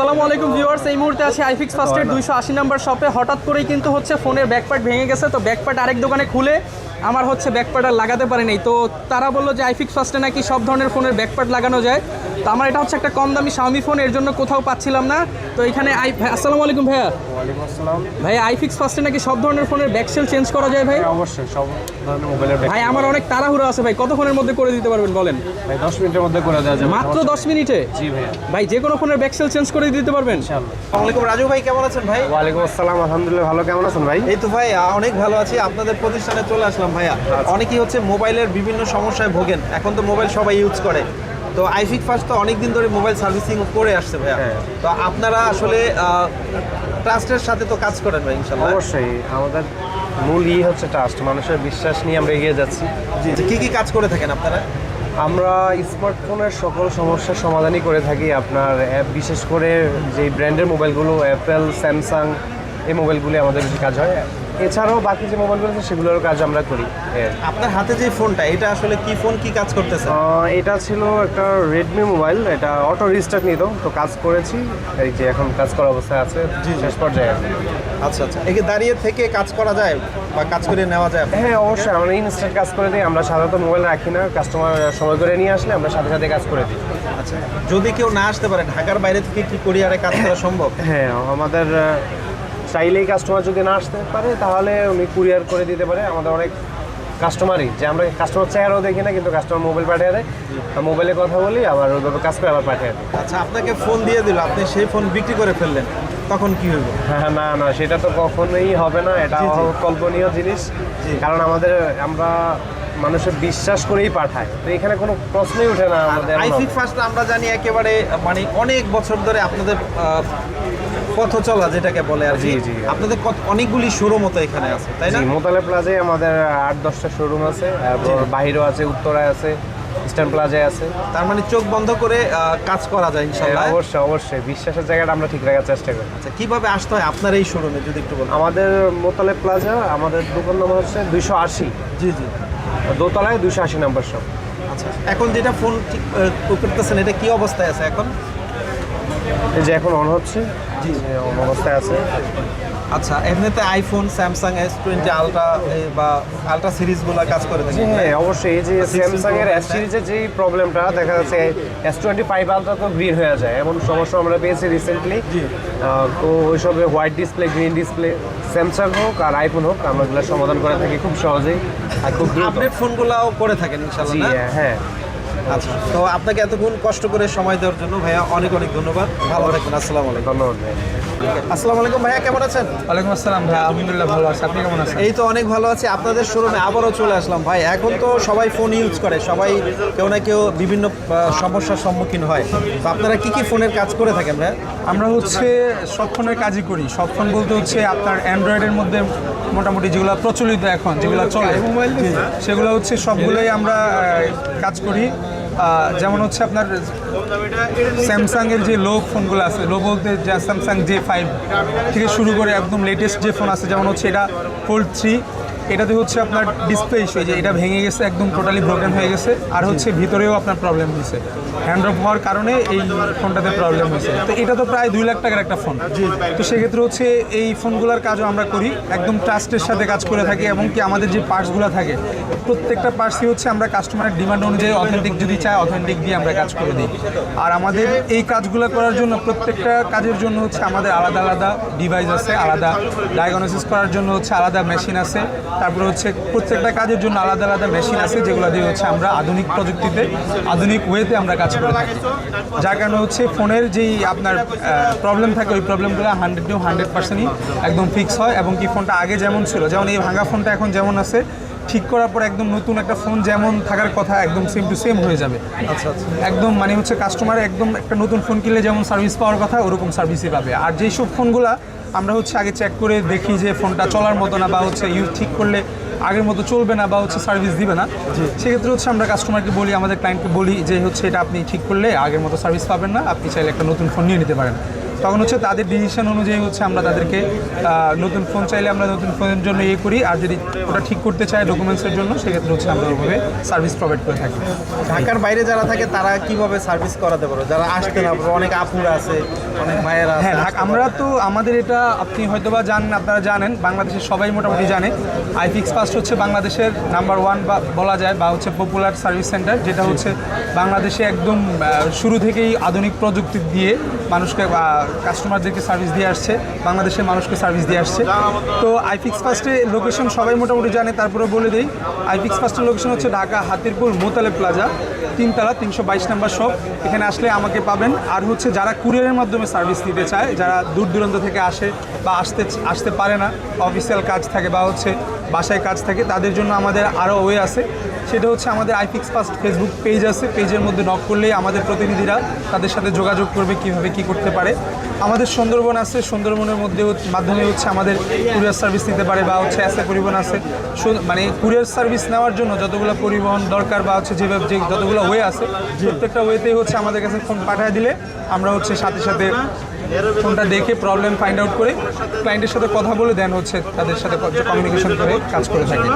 আসসালামু আলাইকুম ভিউয়ার্স এই মুহূর্তে আছে আইফিক্স ফার্স্টের দুইশো আশি নাম্বার শপে। হঠাৎ করেই কিন্তু হচ্ছে ফোনের ব্যাকপার্ট ভেঙে গেছে। তো ব্যাকপার্ট আরেক দোকানে খুলে আমার হচ্ছে ব্যাকপার্ট আর লাগাতে পারেনি। তো তারা বলল যে আইফিক্স ফার্স্টে নাকি সব ধরনের ফোনের ব্যাকপার্ট লাগানো যায়। তো আমার এটা হচ্ছে একটা কম দামি শাওমি ফোন এর জন্য কোথাও পাচ্ছিলাম না। তো এখানে আই আসসালামু আলাইকুম ভাইয়া। আসসালাম। ভাই আইফিক্স ফার্স্টে নাকি সব ধরনের ফোনের ব্যাকসেল চেঞ্জ করা যায় ভাই? হ্যাঁ, অবশ্যই সব ধরনের মোবাইলের ভাই আমার অনেক তাড়াহুড়ো আছে ভাই কত ফোনের মধ্যে করে দিতে পারবেন বলেন? ভাই দশ মিনিটের মধ্যে করে দেওয়া যাবে। মাত্র দশ মিনিটে? জি ভাইয়া। ভাই যে কোনো ফোনের ব্যাকসেল চেঞ্জ করে দিতে পারবেন? ইনশাআল্লাহ। আসসালামাইকুম রাজু ভাই কেমন আছেন ভাই? ওয়া আলাইকুম আসসালাম আলহামদুলিল্লাহ ভালো কেমন আছেন ভাই? এই তো ভাই অনেক ভালো আছি আপনাদের প্রতিষ্ঠানে চলে আসলাম ভাইয়া। অনেকেই হচ্ছে মোবাইলের বিভিন্ন সমস্যায় ভোগেন এখন তো মোবাইল সবাই ইউজ করে। তো আইফিক ফার্স্ট তো অনেক দিন ধরে মোবাইল সার্ভিসিং করে আসছে ভাইয়া। হ্যাঁ। তো আপনারা আসলে ট্রাস্টের সাথে তো কাজ করেন ভাই ইনশাল্লাহ। অবশ্যই আমাদের মূল ই হচ্ছে ট্রাস্ট মানুষের বিশ্বাস নিয়ে আমরা এগিয়ে যাচ্ছি। কি কি কাজ করে থাকেন আপনারা? আমরা স্মার্টফোনের সকল সমস্যার সমাধানই করে থাকি। আপনার অ্যাপ বিশেষ করে যে ব্র্যান্ডের মোবাইলগুলো অ্যাপেল স্যামসাং এই মোবাইলগুলি আমাদের বেশি কাজ হয়। এছাড়াও বাকি যে মোবাইলগুলো আছে সেগুলোরও কাজ আমরা করি। কি। আপনার হাতে যে ফোনটা এটা আসলে কি ফোন কি কাজ করতেছে? এটা ছিল একটা রেডমি মোবাইল এটা অটো রিস্টার্ট নিত তো কাজ করেছি। এই যে এখন কাজ করার অবস্থায় আছে শেষ পর্যায়ে। আছে। আচ্ছা আচ্ছা। একে দাঁড়িয়ে থেকে কাজ করা যায় বা কাজ করে নেওয়া যায়? হ্যাঁ অবশ্যই। আমরা ইনস্ট্যান্ট কাজ করে দিই আমরা সাধারণত মোবাইল রাখি না। কাস্টমার সময় করে নিয়ে আসলে আমরা সাথে সাথে কাজ করে দিই। আচ্ছা। যদি কেউ না আসতে পারে ঢাকার বাইরে থেকে কি কুরিয়ারে কাজ করা সম্ভব? হ্যাঁ আমাদের চাইলেই কাস্টমার যদি না আসতে পারে তাহলে উনি কুরিয়ার করে দিতে পারে। আমাদের অনেক কাস্টমারই যে আমরা কাস্টমার চেহারাও দেখি না কিন্তু কাস্টমার মোবাইল পাঠিয়ে দেয়। মোবাইলে কথা বলি আবার ওইভাবে কাজ করে আবার পাঠিয়ে দেয়। আচ্ছা আপনাকে ফোন দিয়ে দিল আপনি সেই ফোন বিক্রি করে ফেললেন তখন কি হইব? হ্যাঁ না না সেটা তো কখনোই হবে না এটা। কল্পনীয় জিনিস। কারণ আমাদের আমরা মানুষের বিশ্বাস করেই পাঠায়। তো এখানে কোনো প্রশ্নই ওঠে না আমাদের আইফিক ফার্স্ট আমরা জানি একেবারে মানে অনেক বছর ধরে আপনাদের পথ চলা যেটাকে বলে আর জি, জি। আপনাদের অনেকগুলি শোরুম তো এখানে আছে তাই না? মোতালে প্লাজায় আমাদের আট দশটা শোরুম আছে তারপর বাহিরেও আছে উত্তরায় আছে ইস্টার্ন প্লাজায় আছে। তার মানে চোখ বন্ধ করে কাজ করা যায় ইনশাল্লাহ হ্যাঁ, অবশ্যই অবশ্যই। বিশ্বাসের জায়গাটা আমরা ঠিক রাখার চেষ্টা করি। আচ্ছা কীভাবে আসতে হয় আপনার এই শোরুমে যদি একটু বলেন? আমাদের মোতালে প্লাজা আমাদের দোকান নম্বর হচ্ছে দুইশো আশি। জি জি। দোতলায় দুশো আশি নাম্বার সব আচ্ছা এখন যেটা ফোন ঠিক করতেছেন, এটা কি অবস্থায় আছে এখন? এই যে এখন অন হচ্ছে জি। অন অবস্থায় আছে। আচ্ছা এমনিতে iPhone Samsung S twenty ultra বা আলট্রা সিরিজগুলো কাজ করে জি থাকেন হ্যাঁ অবশ্যই। এই যে স্যামসাং এর এস সিরিজের যে প্রবলেমটা দেখা যাচ্ছে এস টোয়েন্টি ফাইভ আলট্রা তো গ্রিন হয়ে যায়। এমন সমস্যা আমরা পেয়েছি রিসেন্টলি। তো ওইসবে white display green display Samsung হোক আর আইফোন হোক আমরা এগুলো সমাধান করে থাকি খুব সহজেই আর খুব আপডেট ফোনগুলোও করে থাকেন ইনশাল্লাহ হ্যাঁ। আচ্ছা তো আপনাকে এতক্ষণ কষ্ট করে সময় দেওয়ার জন্য ভাইয়া অনেক অনেক ধন্যবাদ। ভালো থাকবেন, আসসালামু আলাইকুম। ধন্যবাদ আসসালামু আলাইকুম ভাইয়া কেমন আছেন? ওয়ালাইকুম আসসালাম ভাই আলহামদুলিল্লাহ ভালো আছি। আপনি কেমন আছেন? এই তো অনেক ভালো আছি। আপনাদের শোরুমে আবারও চলে আসলাম ভাই। এখন তো সবাই ফোন ইউজ করে সবাই কেউ না কেউ বিভিন্ন সমস্যার সম্মুখীন হয়। তো আপনারা কি কি ফোনের কাজ করে থাকেন ভাই আমরা হচ্ছে সব ফোনের কাজই করি। সব ফোন বলতে হচ্ছে আপনার অ্যান্ড্রয়েডের মধ্যে মোটামুটি যেগুলো প্রচলিত এখন যেগুলো চলে সেগুলো হচ্ছে সবগুলোই আমরা কাজ করি। যেমন হচ্ছে আপনার স্যামসাংয়ের যে লো ফোনগুলো আছে লো বলতে যা স্যামসাং জে ফাইভ থেকে শুরু করে একদম লেটেস্ট যে ফোন আছে, যেমন হচ্ছে এটা ফোল্ড থ্রি এটাতে হচ্ছে আপনার ডিসপ্লে ইস্যু যে এটা ভেঙে গেছে একদম টোটালি ব্রোকেন হয়ে গেছে। আর হচ্ছে ভিতরেও আপনার প্রবলেম হয়েছে। হ্যান্ড অফ হওয়ার কারণে এই ফোনটাতে প্রবলেম হয়েছে। তো এটা তো প্রায় দুই লাখ টাকার একটা ফোন তো সেক্ষেত্রে হচ্ছে এই ফোনগুলোর কাজও আমরা করি। একদম ট্রাস্টের সাথে কাজ করে থাকি এবং কি আমাদের যে পার্টসগুলো থাকে প্রত্যেকটা পার্টসই হচ্ছে আমরা কাস্টমারের ডিমান্ড অনুযায়ী অথেন্টিক যদি চায় অথেন্টিক দিয়ে আমরা কাজ করে দিই। আর আমাদের এই কাজগুলো করার জন্য প্রত্যেকটা কাজের জন্য হচ্ছে আমাদের আলাদা আলাদা ডিভাইস আছে আলাদা ডায়াগনোসিস করার জন্য হচ্ছে আলাদা মেশিন আছে। তারপরে হচ্ছে প্রত্যেকটা কাজের জন্য আলাদা আলাদা মেশিন আছে যেগুলো দিয়ে হচ্ছে আমরা আধুনিক প্রযুক্তিতে আধুনিক ওয়েতে আমরা কাজ করে থাকি। যার কারণে হচ্ছে ফোনের যেই আপনার প্রবলেম থাকে ওই প্রবলেমগুলো হান্ড্রেড টু হান্ড্রেড পার্সেন্টই একদম ফিক্স হয় এবং কি ফোনটা আগে যেমন ছিল যেমন এই ভাঙা ফোনটা এখন যেমন আছে ঠিক করার পর একদম নতুন একটা ফোন যেমন থাকার কথা একদম সেম টু সেম হয়ে যাবে। আচ্ছা আচ্ছা। একদম মানে হচ্ছে কাস্টমার একদম একটা নতুন ফোন কিনলে যেমন সার্ভিস পাওয়ার কথা ওরকম সার্ভিসই পাবে। আর যেই সব ফোনগুলা আমরা হচ্ছে আগে চেক করে দেখি যে ফোনটা চলার মতো না বা হচ্ছে ইউজ ঠিক করলে আগের মতো চলবে না বা হচ্ছে সার্ভিস দিবে না। সেক্ষেত্রে হচ্ছে আমরা কাস্টমারকে বলি আমাদের ক্লায়েন্টকে বলি যে হচ্ছে এটা আপনি ঠিক করলে আগের মতো সার্ভিস পাবেন না। আপনি চাইলে একটা নতুন ফোন নিয়ে নিতে পারেন। তখন হচ্ছে তাদের ডিসিশন অনুযায়ী হচ্ছে আমরা তাদেরকে নতুন ফোন চাইলে আমরা নতুন ফোনের জন্য ইয়ে করি আর যদি ওটা ঠিক করতে চাই ডকুমেন্টসের জন্য সেক্ষেত্রে হচ্ছে আমরা ওইভাবে সার্ভিস প্রোভাইড করে থাকি। ঢাকার বাইরে যারা থাকে তারা কীভাবে সার্ভিস করাতে পারো? যারা আসতে না পারো অনেক আপুরা আছে অনেক ভাইয়েরা হ্যাঁ আমরা তো আমাদের এটা আপনি হয়তো বা জানেন আপনারা জানেন বাংলাদেশের সবাই মোটামুটি জানে। আইফিক্স ফার্স্ট হচ্ছে বাংলাদেশের নাম্বার ওয়ান বা বলা যায় বা হচ্ছে পপুলার সার্ভিস সেন্টার যেটা হচ্ছে বাংলাদেশে একদম শুরু থেকেই আধুনিক প্রযুক্তি দিয়ে মানুষকে কাস্টমারদেরকে সার্ভিস দিয়ে আসছে, বাংলাদেশের মানুষকে সার্ভিস দিয়ে আসছে। তো আইফিক্স ফার্স্টে লোকেশন সবাই মোটামুটি জানে তারপরে বলে দিই আইফিক্স ফার্স্টের লোকেশন হচ্ছে ঢাকা হাতিরপুর মোতালে প্লাজা তিনতলা, তিনশো বাইশ নাম্বার শপ এখানে আসলে আমাকে পাবেন। আর হচ্ছে যারা কুরিয়ারের মাধ্যমে সার্ভিস নিতে চায়, যারা দূর দূরান্ত থেকে আসে বা আসতে আসতে পারে না অফিসিয়াল কাজ থাকে বা হচ্ছে বাসায় কাজ থাকে, তাদের জন্য আমাদের আরও ওয়ে আছে। সেটা হচ্ছে আমাদের আইফিক্স ফার্স্ট ফেসবুক পেজ আছে। পেজের মধ্যে নক করলেই আমাদের প্রতিনিধিরা তাদের সাথে যোগাযোগ করবে কীভাবে কি করতে পারে। আমাদের সুন্দরবন আছে। সুন্দরবনের মধ্যে মাধ্যমে হচ্ছে আমাদের কুরিয়ার সার্ভিস নিতে পারে বা হচ্ছে এসে পরিবহন আছে। মানে কুরিয়ার সার্ভিস নেওয়ার জন্য যতগুলো পরিবহন দরকার বা হচ্ছে যেভাবে যে যতগুলো ওয়ে আছে, প্রত্যেকটা ওয়েতেই হচ্ছে আমাদের কাছে ফোন পাঠিয়ে দিলে আমরা হচ্ছে সাথে সাথে ফোনটা দেখে প্রবলেম ফাইন্ড আউট করে ক্লায়েন্টের সাথে কথা বলে দেন হচ্ছে তাদের সাথে কমিউনিকেশন করে কাজ করে থাকি।